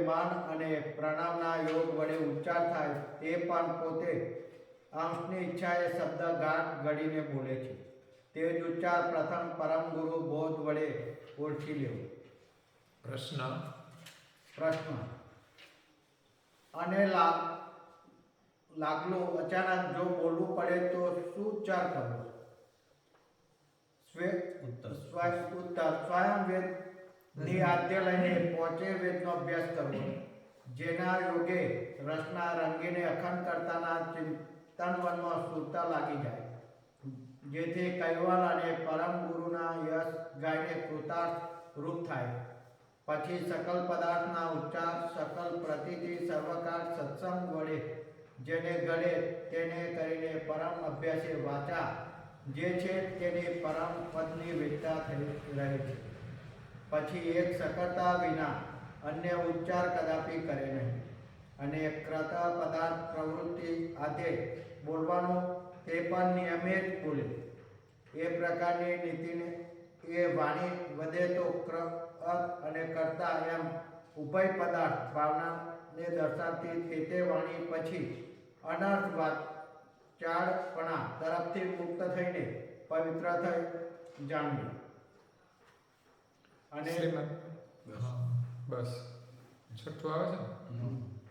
માન અને પ્રણામના યોગ વડે ઉચ્ચાર થાય તે પણ પોતે અંશની ઈચ્છાએ શબ્દ ગાંઠ ઘડીને બોલે છે. તે જ ઉચ્ચાર પ્રથમ પરમ ગુરુ બોધ વડે ઓળખી લેવો. પ્રશ્ન. પ્રશ્ન. અને લાગ લાગલું અચાનક જો બોલવું પડે તો શું ઉચ્ચાર કરવો? સ્વે ઉત્તર. સ્વયં ઉત્તર. સ્વયં વેદ ની આદ્ય લઈને પોચે વેદનો અભ્યાસ કરવો. જેના યોગે રસના રંગીને અખંડ કરતાના ચિંતન વનમાં સુરતા લાગી જાય. જેથી કૈવલ અને પરમ ગુરુના યશ ગાયને કૃતાર્થ રૂપ થાય. પછી સકલ પદાર્થના ઉચ્ચાર, સકલ પ્રતિથી સર્વકાર સત્સંગ વડે જેને ગળે તેને કરીને પરમ અભ્યાસે વાચા. જે છે તેની પરમ પદની વિદ્યા થઈ રહે છે. પછી એક સકળતા વિના અન્ય ઉચ્ચાર કદાપી કરે નહીં. અને ક્રત પદાર્થ પ્રવૃત્તિ આધે બોલવાનું તે પણ નિયમે જ બોલે. એ પ્રકારની નીતિને એ વાણી વધે તો ક્ર અને કર્તા એમ ઉભય પદાર્થ ભાવનાને દર્શાવતી તે તે વાણી પછી અનર્થ વાત ચાડપણા તરફથી મુક્ત થઈને પવિત્ર થઈ જાણવી અને બસ. છઠ્ઠું આવે છે ને.